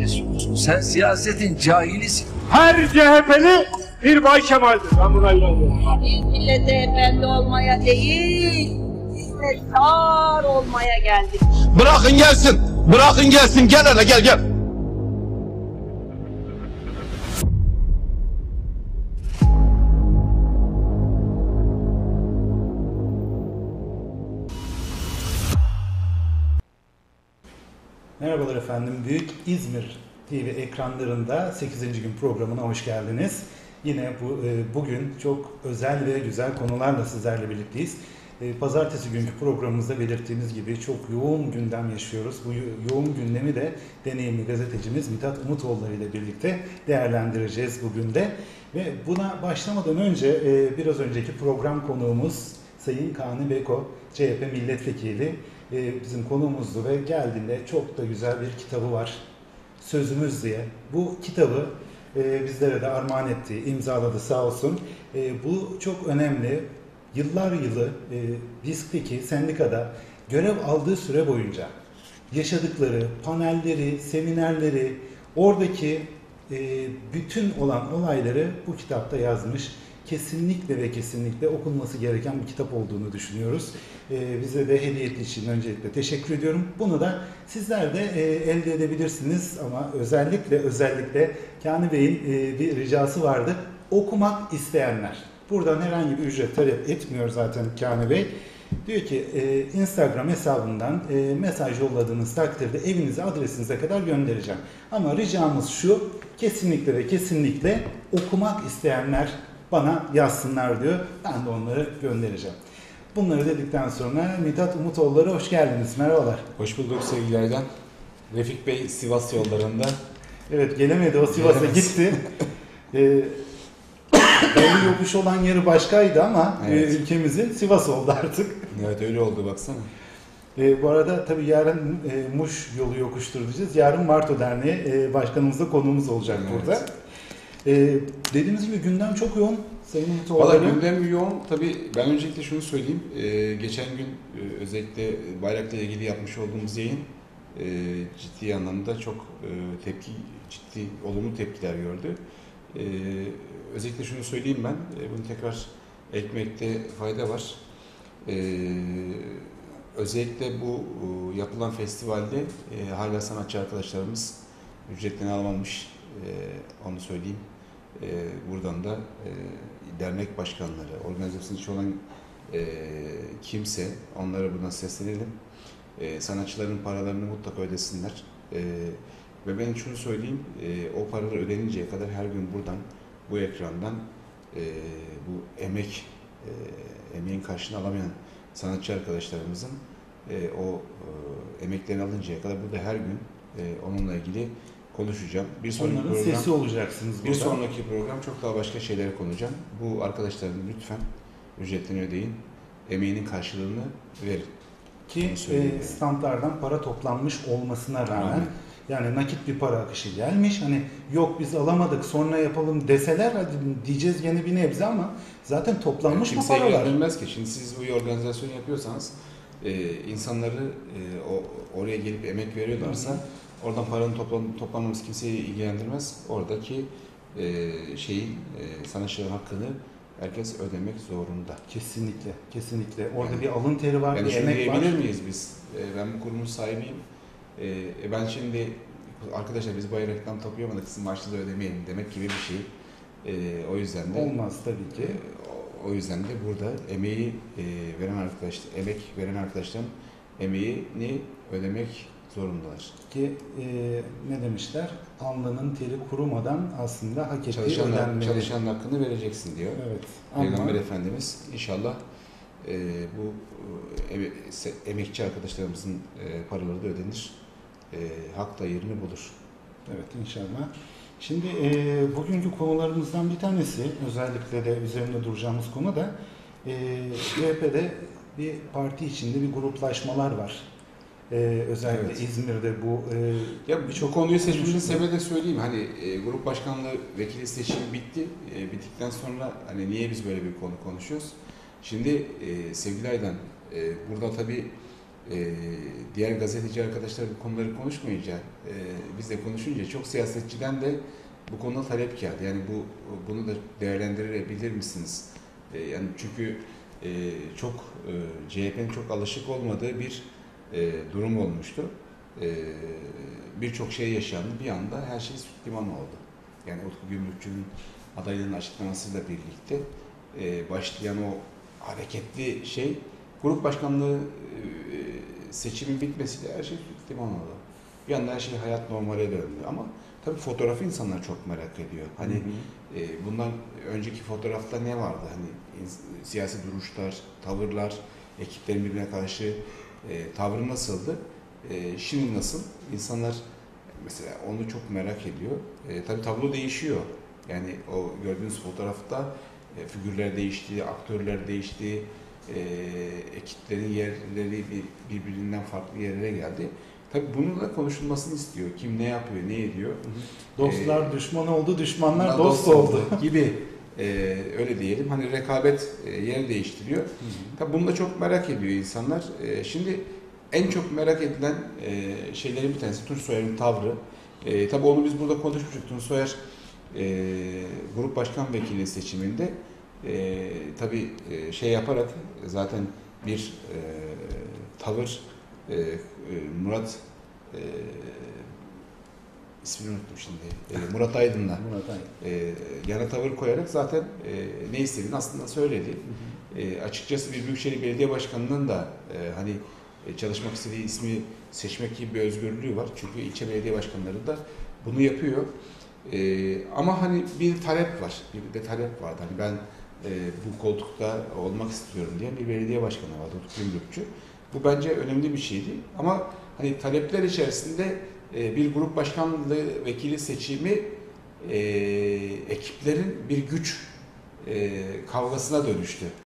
kesiyorsun. Sen siyasetin cahilisin. Her CHP'li bir Bay Kemal'dir. Ben buna inanıyorum. Biz millete efendi olmaya değil, hizmetkar olmaya geldik. Bırakın gelsin. Bırakın gelsin. Gel hele gel gel. Merhabalar efendim. Büyük İzmir TV ekranlarında 8. gün programına hoş geldiniz. Yine bu e, bugün çok özel ve güzel konularla sizlerle birlikteyiz. E, Pazartesi günkü programımızda belirttiğimiz gibi çok yoğun gündem yaşıyoruz. Bu yo- yoğun gündemi de deneyimli gazetecimiz Mithat Umutoğulları ile birlikte değerlendireceğiz bugün de. Ve buna başlamadan önce e, biraz önceki program konuğumuz Sayın Kani Beko, CHP milletvekili e, bizim konuğumuzdu ve geldiğinde çok da güzel bir kitabı var. Sözümüz diye. Bu kitabı e, bizlere de armağan etti, imzaladı sağ olsun. E, bu çok önemli. Yıllar yılı e, DİSK'teki sendikada görev aldığı süre boyunca yaşadıkları, panelleri, seminerleri, oradaki e, bütün olan olayları bu kitapta yazmış. Kesinlikle ve kesinlikle okunması gereken bir kitap olduğunu düşünüyoruz. E, bize de hediye ettiği için öncelikle teşekkür ediyorum. Bunu da sizler de e, elde edebilirsiniz ama özellikle özellikle Kani Bey'in e, bir ricası vardı. Okumak isteyenler. Buradan herhangi bir ücret talep etmiyor zaten Kani Bey. Diyor ki e, Instagram hesabından e, mesaj yolladığınız takdirde evinize adresinize kadar göndereceğim. Ama ricamız şu kesinlikle ve kesinlikle okumak isteyenler bana yazsınlar diyor. Ben de onları göndereceğim. Bunları dedikten sonra Mithat Umutoğulları hoş geldiniz. Merhabalar. Hoş bulduk sevgilerden. Refik Bey Sivas yollarında. Evet gelemedi o Sivas'a gitti. Ee, Belli yokuş olan yeri başkaydı ama Evet. e, ülkemizin Sivas oldu artık. Evet öyle oldu baksana. E, bu arada tabii yarın e, Muş yolu yokuştur diyeceğiz. Yarın Marto Derneği e, başkanımız da konuğumuz olacak Evet. burada. E, dediğimiz gibi gündem çok yoğun. Sayın Valla gündem yoğun. Tabii ben öncelikle şunu söyleyeyim. Ee, geçen gün e, özellikle bayrakla ilgili yapmış olduğumuz yayın e, ciddi anlamda çok e, tepki, ciddi olumlu tepkiler gördü. E, özellikle şunu söyleyeyim ben. E, bunu tekrar ekmekte fayda var. E, özellikle bu e, yapılan festivalde e, hala sanatçı arkadaşlarımız ücretlerini almamış. E, onu söyleyeyim. E, buradan da e, dernek başkanları, organizasyonun içi olan e, kimse onlara buradan seslenelim. E, sanatçıların paralarını mutlaka ödesinler. E, ve ben şunu söyleyeyim, e, o paralar ödeninceye kadar her gün buradan, bu ekrandan e, bu emek, e, emeğin karşılığını alamayan sanatçı arkadaşlarımızın e, o e, emeklerini alıncaya kadar burada her gün e, onunla ilgili konuşacağım. Bir sonraki Onların program, sesi olacaksınız bir burada. sonraki program çok daha başka şeylere konuşacağım. Bu arkadaşların lütfen ücretlerini ödeyin, emeğinin karşılığını verin. Ki e, standlardan para toplanmış olmasına rağmen Aynen. Yani nakit bir para akışı gelmiş. Hani yok biz alamadık sonra yapalım deseler hadi diyeceğiz gene bir nebze ama zaten toplanmış mı Kimseye paralar? gönderilmez ki. Şimdi siz bu organizasyonu yapıyorsanız e, insanları e, o, oraya gelip emek veriyorlarsa Hı oradan paranın toplan, toplanması kimseyi ilgilendirmez. Oradaki e, şeyin e, sanatçıların hakkını herkes ödemek zorunda. Kesinlikle, kesinlikle. Orada Yani- bir alın teri var, Yani bir emek var. miyiz biz? E, ben bu kurumun sahibiyim. E, e, ben şimdi arkadaşlar biz bayraktan toplayamadık sizin maaşını da ödemeyelim demek gibi bir şey. E, o yüzden de Olmaz tabii ki. e, o- yüzden de burada emeği e, veren arkadaş, emek veren arkadaşların emeğini ödemek zorundalar. Ki e, ne demişler? Alnının teri kurumadan aslında hak ettiği Çalışan, ödenmeli. çalışanın hakkını vereceksin diyor. Evet. Peygamber Ama Efendimiz inşallah e, bu e, emekçi arkadaşlarımızın e, paraları da ödenir. E, hak da yerini bulur. evet inşallah. Şimdi e, bugünkü konularımızdan bir tanesi özellikle de üzerinde duracağımız konu da e, CHP'de bir parti içinde bir gruplaşmalar var. E, özellikle Evet. İzmir'de bu e, Ya birçok konuyu seçmemizin sebebi de söyleyeyim. Hani e, grup başkanlığı vekili seçimi bitti. E, bittikten sonra hani niye biz böyle bir konu konuşuyoruz? Şimdi e, sevgili Aydan, e, burada tabii e, diğer gazeteci arkadaşlar bu konuları konuşmayınca, e, biz de konuşunca çok siyasetçiden de bu konuda talep geldi. Yani bu bunu da değerlendirebilir misiniz? E, yani çünkü e, çok e, CHP'nin çok alışık olmadığı bir e, durum olmuştu. E, Birçok şey yaşandı. Bir anda her şey süt liman oldu. Yani Utku Gümrükçü'nün adaylığının açıklamasıyla birlikte e, başlayan o hareketli şey grup başkanlığı e, seçimin bitmesiyle her şey liman oldu. Bir anda her şey hayat normale döndü. Ama tabii fotoğrafı insanlar çok merak ediyor. Hani e, bundan önceki fotoğrafta ne vardı? Hani siyasi duruşlar, tavırlar, ekiplerin birbirine karşı e, tavrı nasıldı? E, şimdi nasıl? İnsanlar mesela onu çok merak ediyor. E, tabii tablo değişiyor. Yani o gördüğünüz fotoğrafta e, figürler değişti, aktörler değişti, e, ekiplerin yerleri bir- birbirinden farklı yerlere geldi. Tabii bunun da konuşulmasını istiyor. Kim ne yapıyor, ne ediyor. Dostlar Ee, düşman oldu, düşmanlar Bunlar dost oldu. gibi e, öyle diyelim. Hani rekabet e, yer değiştiriyor. Tabii bunu da çok merak ediyor insanlar. E, şimdi en çok merak edilen e, şeylerin bir tanesi Tunç Soyer'in tavrı. E, tabii onu biz burada konuşmuştuk. Tunç Soyer e, grup başkan vekili seçiminde e, tabii e, şey yaparak zaten bir e, tavır e, e, Murat e, ismini unuttum şimdi. E, Murat Aydın'la Murat Aydın. e, yana tavır koyarak zaten e, ne istediğini aslında söyledi. E, açıkçası bir Büyükşehir Belediye Başkanı'nın da e, hani e, çalışmak istediği ismi seçmek gibi bir özgürlüğü var. Çünkü ilçe belediye başkanları da bunu yapıyor. E, ama hani bir talep var. Bir de talep vardı. Hani ben e, bu koltukta olmak istiyorum diye bir belediye başkanı vardı. Utku Gümrükçü. Bu bence önemli bir şeydi. Ama hani talepler içerisinde e, bir grup başkanlığı vekili seçimi e, ekiplerin bir güç e, kavgasına dönüştü.